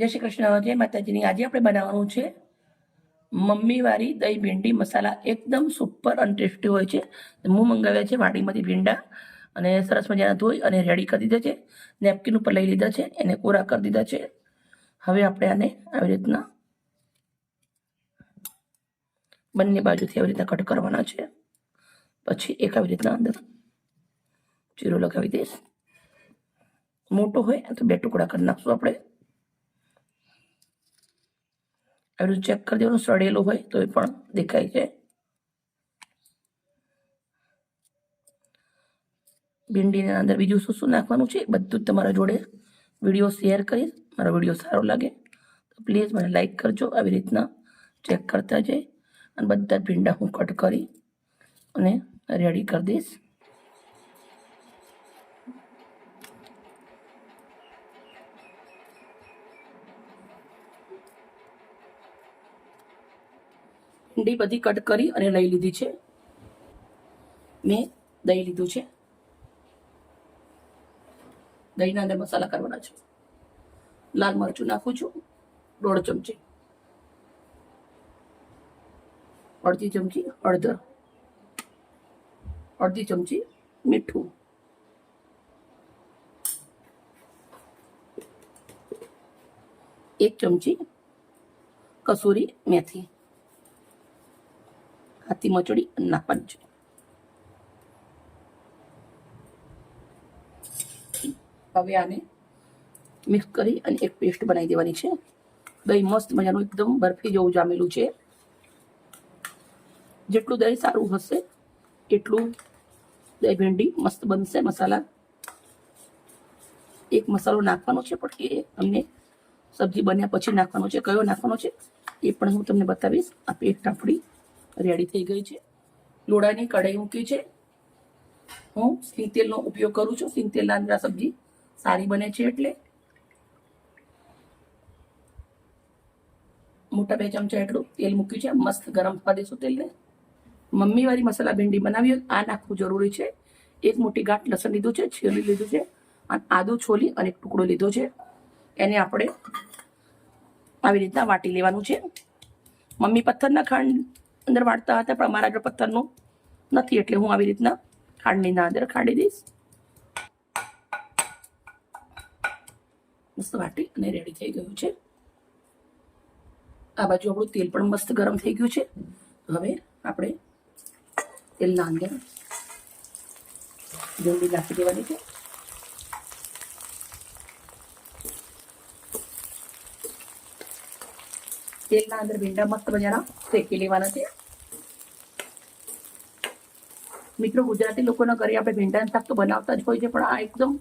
જય શ્રી કૃષ્ણ, જય માતાજીની. આજે આપણે બનાવવાનું છે મમ્મીવાળી દહીં ભીંડી મસાલા. એકદમ સુપર અને ટેસ્ટી હોય છે. હું મંગાવ્યા છે વાડીમાંથી ભીંડા અને સરસ મજાના ધોઈ અને રેડી કરી દીધા છે. નેપકિન ઉપર લઈ લીધા છે, એને કોરા કરી દીધા છે. હવે આપણે આને આવી રીતના બંને બાજુથી આવી રીતના કટ કરવાના છે. પછી એક આવી રીતના અંદર ચીરો લગાવી દઈશ. મોટો હોય તો બે ટુકડા કરી નાખશું આપણે. રીતે ચેક કરી દેવાનું, સડેલું હોય તો એ પણ દેખાય છે. ભીંડીની અંદર બીજું શું શું નાખવાનું છે બધું જ તમારા જોડે વીડિયો શેર કરીશ. મારો વીડિયો સારો લાગે તો પ્લીઝ મને લાઈક કરજો, આવી રીતના ચેક કરતા જઈ. અને બધા જ ભીંડા હું કટ કરી અને રેડી કરી દઈશ. ભીંડી બધી કટ કરી અને લઈ લીધી છે. મેં દહીં લીધું છે. દહીંના અંદર મસાલા કરવાના છે. લાલ મરચું નાખું છું. દોઢ ચમચી. અડધી ચમચી હળદર. અડધી ચમચી મીઠું. એક ચમચી કસૂરી મેથી. હાથી મચડી નાખવાની છે. હવે આને મિક્સ કરી અને એક પેસ્ટ બનાવી દેવાની છે. દહીં મસ્ત મજાનું એકદમ બરફી જેવું જામેલું છે. જેટલું દહીં સારું હશે એટલું દહીં ભેંડી મસ્ત બનશે મસાલા. એક મસાલો નાખવાનો છે પણ એ અમને સબ્જી બન્યા પછી નાખવાનો છે. કયો નાખવાનો છે એ પણ હું તમને બતાવીશ. આ પેસ્ટ આપણી રેડી થઈ ગઈ છે. લોડાની કઢાઈ મૂકી છે. હું સિંગ તેલનો ઉપયોગ કરું છું. સિંગ તેલના અંદર સબ્જી સારી બને છે એટલે. મોટા બે ચમચા એટલું તેલ મૂક્યું છે. મસ્ત ગરમ થવા દેશું તેલને. મમ્મી વાળી મસાલા ભીંડી બનાવી આ નાખવું જરૂરી છે. એક મોટી ગાંઠ લસણ લીધું છે છેલી લીધું છે, અને આદુ છોલી અને ટુકડો લીધો છે. એને આપણે આવી રીતના વાટી લેવાનું છે. મમ્મી પથ્થરના ખાંડ અંદર વાળતા હતા, પણ અમારા આગળ પથ્થરનું નથી, એટલે હું આવી રીતના ખાંડની અંદર ખાંડી દઈશ. મસ્ત વાટી અને રેડી થઈ ગયું છે. આ બાજુ આપણું તેલ પણ મસ્ત ગરમ થઈ ગયું છે. હવે આપણે તેલના અંદર ભીંડી નાખી દેવાની છે. તેલના અંદર ભીંડા મસ્ત મજાના શેકી લેવાના છે. મિત્રો, ગુજરાતી લોકોના ઘરે આપણે ભીંડાનું શાક તો બનાવતા જ હોય છે, પણ આ એકદમ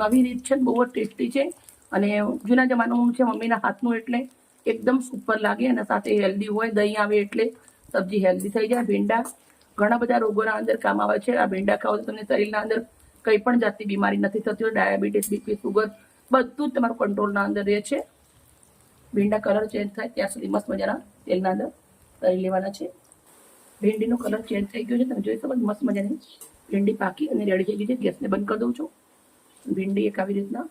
નવી રીત છે બહુ જ ટેસ્ટી છે. અને જૂના જમાનાનું છે, મમ્મીના હાથનું એટલે એકદમ સુપર લાગે અને સાથે હેલ્ધી હોય, દહીં આવે એટલે સબ્જી હેલ્ધી થઈ જાય. ભીંડા ઘણા બધા રોગોના અંદર કામ આવે છે. આ ભીંડા ખાવ તમને શરીરના અંદર કંઈ પણ જાતની બીમારી નથી થતી ડાયાબિટીસ, બીપી, સુગર બધું જ તમારું કંટ્રોલના અંદર રહે છે. ભીંડા કલર ચેન્જ થાય ત્યાં સુધી મસ્ત મજાના તેલના અંદર તળી લેવાના છે. ભીંડીનો કલર ચેન્જ થઈ ગયો છે. તમે જોઈ શકો મસ્ત મજાની ભીંડી પાકી અને રેડી થઈ ગઈ છે. ગેસને બંધ કરી દઉં છું. ભીંડી એક આવી રીતના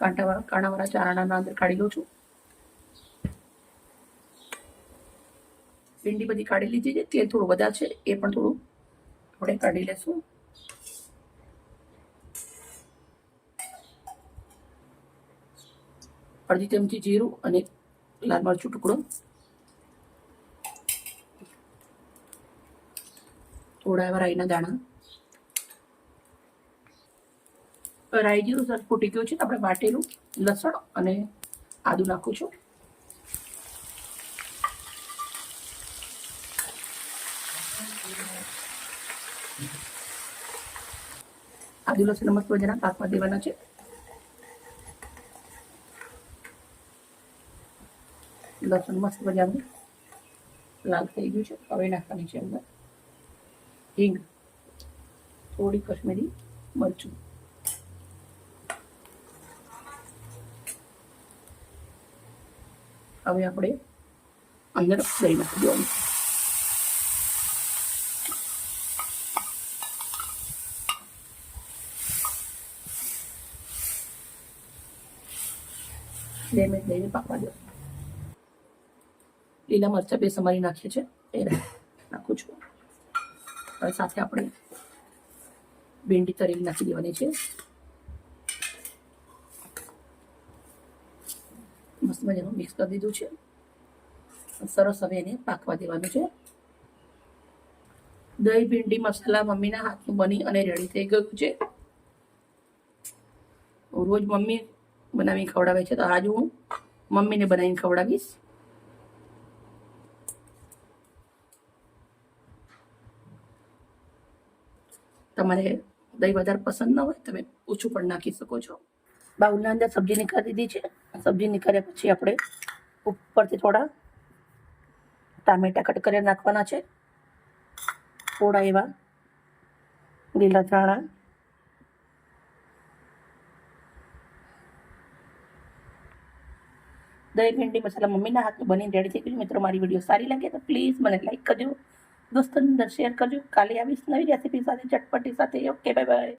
કાંટાવાળા, કાણાવાળા ચારાના અંદર કાઢી લઉં છું. ભીંડી બધી કાઢી લીધી છે. તેલ થોડું વધારે છે, એ પણ થોડું આપણે કાઢી લેશું. અડધી ચમચી જીરું અને લાલ મરચું ટુકડો. થોડા રાઈના દાણા રાઈ જીરું સરસ ફૂટી ગયું છે આપણે વાટેલું લસણ અને આદુ નાખું છું આદુ લસણ મસ્ત મજાના પાકમાં દેવાના છે લસણ મસ્ત મજાનું લાલ થઈ ગયું છે હવે નાખવાની છે અંદર હિંગ, થોડી કશ્મીરી મરચું. હવે આપણે અંદર દહીં નાખી દેવાનું. બે મિનિટ પાકવા દો. લીલા મરચાં બે સમારી નાખીએ છે એ નાખું છું. હવે સાથે આપણે ભીંડી તળેલી નાખી દેવાની છે. મસ્ત મજાનું મિક્સ કરી દીધું છે. સરસ હવે એને પાકવા દેવાનું છે. દહીં ભીંડી મસાલા મમ્મીના હાથનું બની અને રેડી થઈ ગયું છે. રોજ મમ્મી બનાવી ખવડાવે છે. તો આજ હું મમ્મીને બનાવીને ખવડાવીશ. તમારે દહીં વધારે પસંદ ન હોય, તમે ઓછું પણ નાખી શકો છો. બાઉલના અંદર સબ્જી નીકાળી દીધી છે. સબ્જી નીકાળ્યા પછી આપણે ઉપરથી થોડા ટામેટા કટ કરીને નાખવાના છે. થોડા એવા લીલા ધાણા. દહીં, ભીંડી, મસાલા મમ્મીના હાથનું બની રેડી થઈ ગયું. મિત્રો, મારી વીડિયો સારી લાગે તો પ્લીઝ મને લાઈક કરજો. દોસ્તોની શેર કરજો. કાલે આવીશ નવી રેસીપી સાથે ચટપટી સાથે. Okay bye bye